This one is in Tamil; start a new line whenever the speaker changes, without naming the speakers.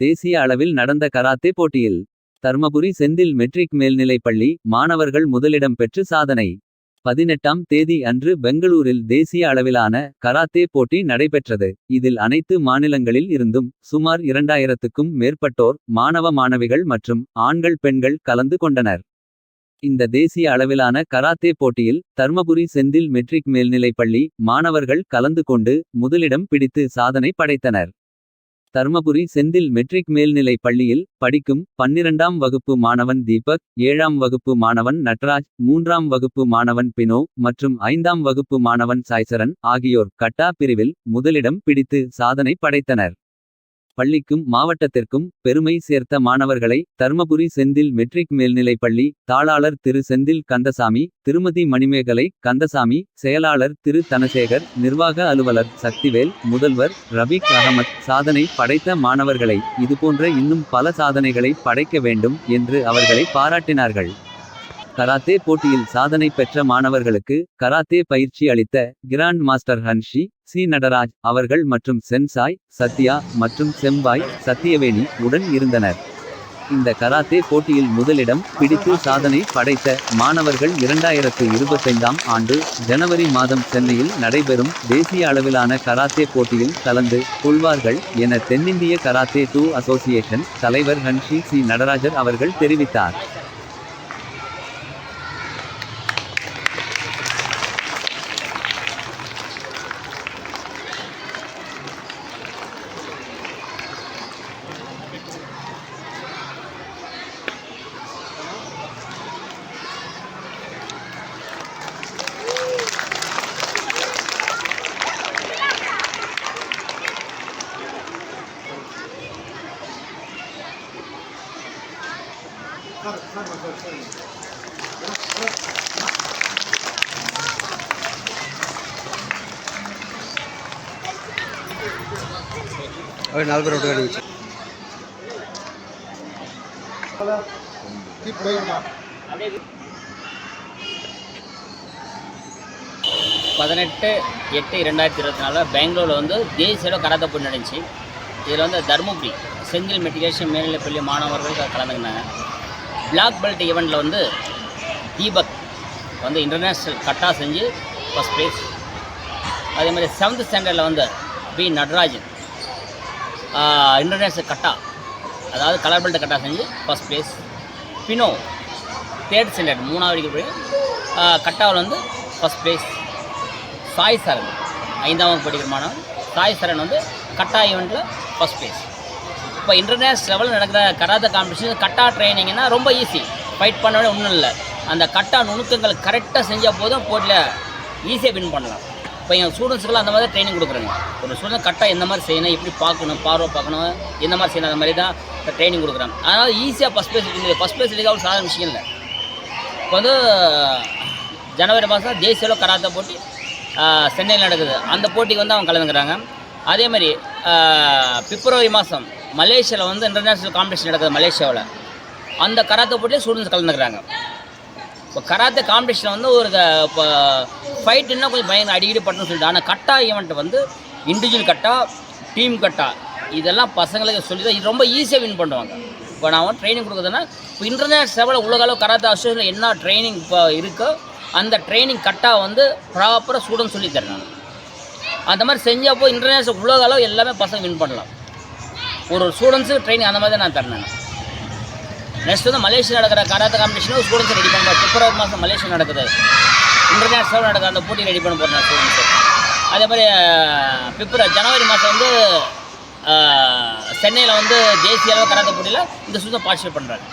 தேசிய அளவில் நடந்த கராத்தே போட்டியில் தர்மபுரி செந்தில் மெட்ரிக் மேல்நிலைப் பள்ளி மாணவர்கள் முதலிடம் பெற்று சாதனை. பதினெட்டாம் தேதி அன்று பெங்களூரில் தேசிய அளவிலான கராத்தே போட்டி நடைபெற்றது. இதில் அனைத்து மாநிலங்களில் இருந்தும் சுமார் இரண்டாயிரத்துக்கும் மேற்பட்டோர் மாணவ மாணவிகள் மற்றும் ஆண்கள் பெண்கள் கலந்து கொண்டனர். இந்த தேசிய அளவிலான கராத்தே போட்டியில் தர்மபுரி செந்தில் மெட்ரிக் மேல்நிலைப் பள்ளி மாணவர்கள் கலந்து கொண்டு முதலிடம் பிடித்து சாதனை படைத்தனர். தர்மபுரி செந்தில் மெட்ரிக் மேல்நிலைப் பள்ளியில் படிக்கும் பன்னிரண்டாம் வகுப்பு மாணவன் தீபக். ஏழாம் வகுப்பு மாணவன் நட்ராஜ் மூன்றாம் வகுப்பு மாணவன் பினோ மற்றும் ஐந்தாம் வகுப்பு மாணவன் சாய்சரன் ஆகியோர் கட்டா பிரிவில் முதலிடம் பிடித்து சாதனை படைத்தனர். பள்ளிக்கும் மாவட்டத்திற்கும் பெருமை சேர்த்த மாணவர்களை தர்மபுரி செந்தில் மெட்ரிக் மேல்நிலைப் பள்ளி தாளாளர் திரு செந்தில் கந்தசாமி. திருமதி மணிமேகலை கந்தசாமி செயலாளர் திரு தனசேகர். நிர்வாக அலுவலர் சக்திவேல் முதல்வர் ரபீக் அகமத். சாதனை படைத்த மாணவர்களை இதுபோன்ற இன்னும் பல சாதனைகளை படைக்க வேண்டும் என்று அவர்களை பாராட்டினார்கள். கராத்தே போட்டியில் சாதனை பெற்ற மாணவர்களுக்கு கராத்தே பயிற்சி அளித்த grand master hanshi C Nataraj அவர்கள் மற்றும் சென்சாய் சத்யா மற்றும் செம்பாய் சத்தியவேணி உடன் இருந்தனர். இந்த கராத்தே போட்டியில் முதலிடம் பிடித்து சாதனை படைத்த மாணவர்கள் இரண்டாயிரத்து இருபத்தைந்தாம் ஆண்டு ஜனவரி மாதம் சென்னையில் நடைபெறும் தேசிய அளவிலான கராத்தே போட்டியில் கலந்து கொள்வார்கள் என தென்னிந்திய கராத்தே டூ அசோசியேஷன் தலைவர் ஹன்ஷி சி நடராஜர் அவர்கள் தெரிவித்தார்.
నలభై రెండు వేలు ఇచ్చి
பதினெட்டு எட்டு ரெண்டாயிரத்தி இருபத்தி நாலில் பெங்களூரில் வந்து தேசிய கராத்தே போட்டி நடந்துச்சு இதில் வந்து தருமபுரி செந்தில் மெட்ரிகுலேஷன் மேல்நிலைப்பள்ளி மாணவர்கள் க- கலந்துக்கினாங்க பிளாக் பெல்ட் ஈவெண்ட்டில் வந்து தீபக் வந்து இன்டர்நேஷ்னல் கட்டா செஞ்சு ஃபஸ்ட் ப்ரைஸ் அதே மாதிரி செவன்த் ஸ்டாண்டர்டில் வந்து பி நடராஜன் இன்டர்நேஷ்னல் கட்டா அதாவது கலர் பெல்ட் கட்டா செஞ்சு first prize Fino third standard மூணாவது போய் கட்டாவில் வந்து ஃபஸ்ட் ப்ரைஸ் சாய் சரண் ஐந்தாம் வகுப்பு படிக்கிற மாணவன் சாய் சரண் வந்து கட்டா ஈவெண்ட்டில் ஃபஸ்ட் ப்ரைஸ் இப்போ இன்டர்நேஷ்னல் லெவலில் நடக்கிற கராத்தே காம்படிஷன் கட்டா ட்ரைனிங்னா ரொம்ப ஈஸி ஃபைட் பண்ணவே ஒன்றும் இல்லை. அந்த கட்டா நுணுக்கங்கள் கரெக்டாக செஞ்சால் போதும் போட்டியில் ஈஸியாக வின் பண்ணலாம். இப்போ எங்கள் ஸ்டூடெண்ட்ஸுக்கெல்லாம் அந்த மாதிரி ட்ரைனிங் கொடுக்குறாங்க. ஒரு ஸ்டூடெண்ட் கரெக்டாக எந்த மாதிரி செய்யணும் எப்படி பார்க்கணும் பார்வை பார்க்கணும் எந்த மாதிரி செய்யணும் அந்த மாதிரி தான் ட்ரைனிங் கொடுக்குறாங்க. அதனால் ஈஸியாக ஃபஸ்ட் ப்ளேஸ் இருக்குது ஃபஸ்ட் ப்ளேஸ் எடுக்க ஒரு சாதாரண விஷயம் இல்லை. இப்போ வந்து ஜனவரி மாதம் தேசிய அளவு கராத்த போட்டி சென்னையில் நடக்குது. அந்த போட்டிக்கு வந்து அவங்க கலந்துக்கிறாங்க. அதே மாதிரி பிப்ரவரி மாதம் மலேசியாவில் வந்து இன்டர்நேஷ்னல் காம்படிஷன் நடக்குது மலேசியாவில். அந்த கராத்தே போட்டியில் ஸ்டூடெண்ட்ஸ் கலந்துக்கிறாங்க. இப்போ கராத்தே காம்படிஷனில் வந்து ஒரு க- இப்போ ஃபைட்டுன்னா கொஞ்சம் பயங்கர அடிக்கடி பண்ணணும்னு சொல்லிட்டு ஆனால் கட்டா ஈவெண்ட் வந்து இண்டிவிஜுவல் கட்டா டீம் கட்டா இதெல்லாம் பசங்களுக்கு சொல்லி தான் இது ரொம்ப ஈஸியாக வின் பண்ணுவாங்க. இப்போ நான் வந்து ட்ரைனிங் கொடுக்குறதுன்னா இப்போ இன்டர்நேஷனல் லெவலில் உலக அளவு கராத்தே அசோசியேஷனில் என்ன ட்ரைனிங் இப்போ இருக்கோ அந்த ட்ரைனிங் கட்டா வந்து ப்ராப்பராக ஸ்டூடெண்ட் சொல்லித்தரேன் நான் அந்த மாதிரி செஞ்சப்போ இன்டர்நேஷனல் உலக அளவு எல்லாமே பசங்க வின் பண்ணலாம். ஒரு ஒரு ஸ்டூடெண்ட்ஸுக்கு ட்ரைனிங் அந்த மாதிரி தான் நான் தரேன் நெக்ஸ்ட் வந்து மலேசியா நடக்கிற கராத்த காம்படிஷனும் ஸ்டூடெண்ட்ஸ் ரெடி பண்ண பிப்ரவரி மாதம் மலேசியா நடக்குது. இன்டர்நேஷ்னல் நடக்கிற அந்த போட்டி ரெடி பண்ண போகிறேன் ஸ்டூடெண்ட்ஸு அதே மாதிரி பிப்ரவரி ஜனவரி மாதம் வந்து சென்னையில் வந்து தேசிய அளவு கராத்த போட்டியில் இந்த சுத்தம் பார்ட்டிசிபேட் பண்ணுறாங்க